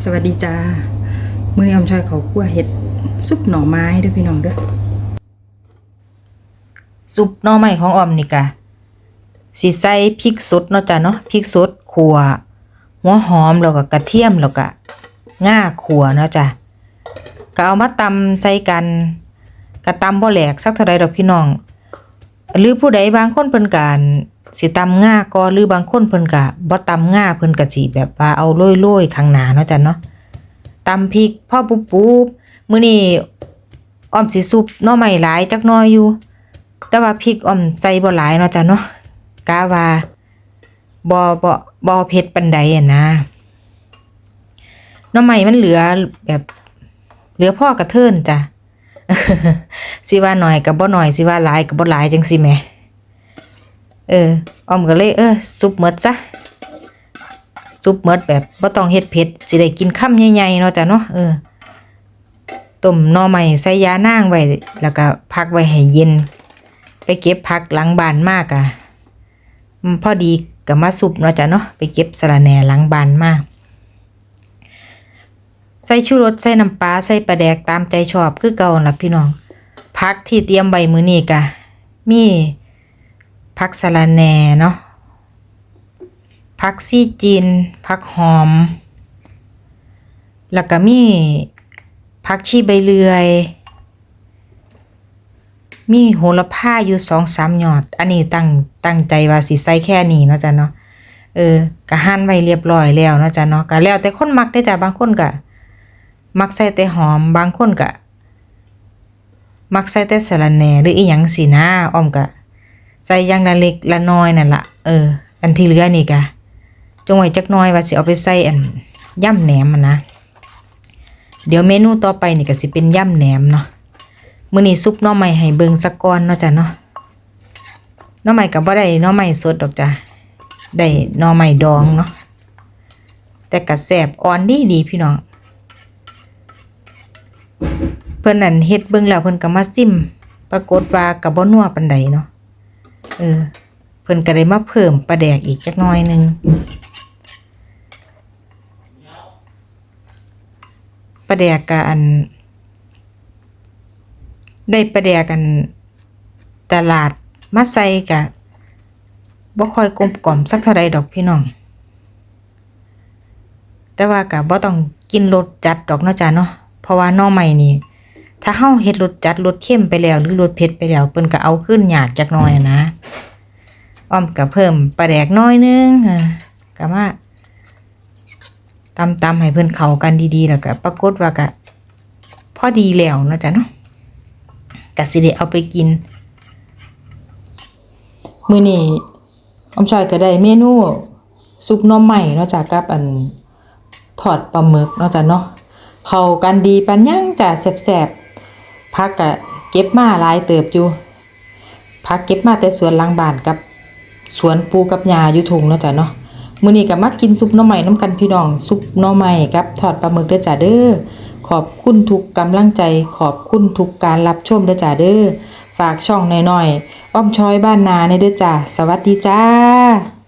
สวัสดีจ้ามื้อนี้อมชอยเขาคั่วเห็ดซุปหน่อไม้เด้อพี่น้องเด้อซุปหน่อไม้ของออมนี่กะสิใส่พริกสดเนาะจ้ะเนาะพริกสดขัวหัวหอมแล้วก็กระเทียมแล้วก็ง่าขัวเนาะจ้ะก็เอามาตำใส่กันกระตำบ่แหลกสักเท่าใดดอกพี่น้อง หรือผู้ใดบางคนเพิ่นกาน สิตำง่าก็หรือบางคนเพิ่นกะบ่ตำง่าเพิ่นก็สิแบบว่าเอาโรยๆข้างหน้าเนาะจ้ะเนาะตำพริกพ่อปุ๊บๆมื้อนี้ออมสิซุปหน่อไม้หลายจักหน่อยอยู่ แต่ว่าพริกอ่อมใส่บ่หลายเนาะจ้ะเนาะกะว่าบ่บ่บ่เผ็ดปานใดอะนะหน้ำใหม่มันเหลือแบบเหลือพ่อกระเทินจ้ะสิว่าหน่อยก็บ่หน่อยสิว่าหลายก็บ่หลายจังซี่แหม เอออ้อมก็เลยเออซุปหมดซะซุปหมดแบบบ่ต้องเฮ็ดเผ็ดสิได้กินค่ำใหญ่ๆเนาะจ้ะเนาะเออต้มหน่อไม้ใส่ยานางไว้แล้วก็พักไว้ให้เย็น ไปเก็บผักหลังบ้านมากอะพอดีกับมาสุปเนาะจ้ะเนาะไปเก็บสะระแหน่หลังบ้านมากใส่ชูรสใส่น้ำปลาใส่ปลาแดกตามใจชอบคือเก่าล่ะพี่น้องผักที่เตรียมใบมือนี้กะมี ผักสะระแหน่เนาะผักซี่จีนผักหอม แล้วก็มีผักชีใบเลื่อย มีโหระพาอยู่สองสามหยอด อันนี้ตั้งตั้งใจว่าสิใส่แค่นี้เนาะจ้ะเนาะเออกะหั่นไว้เรียบร้อยแล้วเนาะจ้ะเนาะกะแล้วแต่คนมักได้จ้ะบางคนกะมักใส่แต่หอมบางคนกะมักใส่แต่สะระแหน่หรืออีหยังสินะอ้อมกะ ใส่อย่างละเล็กละน้อยนั่นละเออ อันที่เหลือนี่กะจงไว้จักน้อยว่าสิเอาไปใส่อันย่ำแหนมอะนะ เดี๋ยวเมนูต่อไปนี่ก็สิเป็นย่ำแหนมเนาะมื้อนี้ซุปน่อไม้ให้เบิงสักก่อนเนาะจ้ะเนาะน่อไม้ก็บ่ได้น่อไม้สดดอกจ้ะได้น่อไม้ดองเนาะแต่ก็แซ่บอ่อนดีดีพี่น้องเพิ่นนั่นเฮ็ดเบิ่งแล้วเพิ่นก็มาซิม ปรากฏว่าก็บ่นัวปานใดเนาะ เออ เพิ่นก็ได้มาเพิ่มปลาแดกอีกจักหน่อยหนึงปลาแดกกอัน ได้ประเดียกันตลาดมาใส่กะบ่ค่อยกลมกล่อมสักเท่าใดดอกพี่น้อง แต่ว่ากะบ่ต้องกินรสจัดดอกเนาะจ้ะเนาะเพราะว่าน่อใหม่นี่ ถ้าเฮาเฮ็ดรสจัดรสเข้มไปแล้ว หรือรสเผ็ดไปแล้วเพิ่นก็เอาขึ้นยากจักหน่อยอะนะอ้อมก็เพิ่มปลาแดกน้อยนึงก็มาตำๆให้เพิ่นเข้ากันดีๆ แล้วก็ปรากฏว่าก็พอดีแล้วเนาะจ้ะเนาะก็สิได้เอาไปกิน มื้อนี้ออมชอยก็ได้เมนูซุปน่อไม้เนาะจ้ะกับอันทอดปลาหมึกเนาะจ้ะเนาะเข้ากันดีปานยังจ้ะแซ่บๆ ผักก็เก็บมาหลายเติบอยู่ผักเก็บมาแต่สวนหลังบ้านกับสวนปูกับยาอยู่ทุ่งเนาะจ้ะเนาะมื้อนี้ก็มากินซุปหน่อไม้น้ำกันพี่น้องซุปหน่อไม้กับทอดปลาหมึกเด้อจ้ะเด้อขอบคุณทุกกำลังใจขอบคุณทุกการรับชมเด้อจ้ะเด้อฝากช่องหน้อยๆอ้อมช้อยบ้านนาในเด้อจ้ะสวัสดีจ้า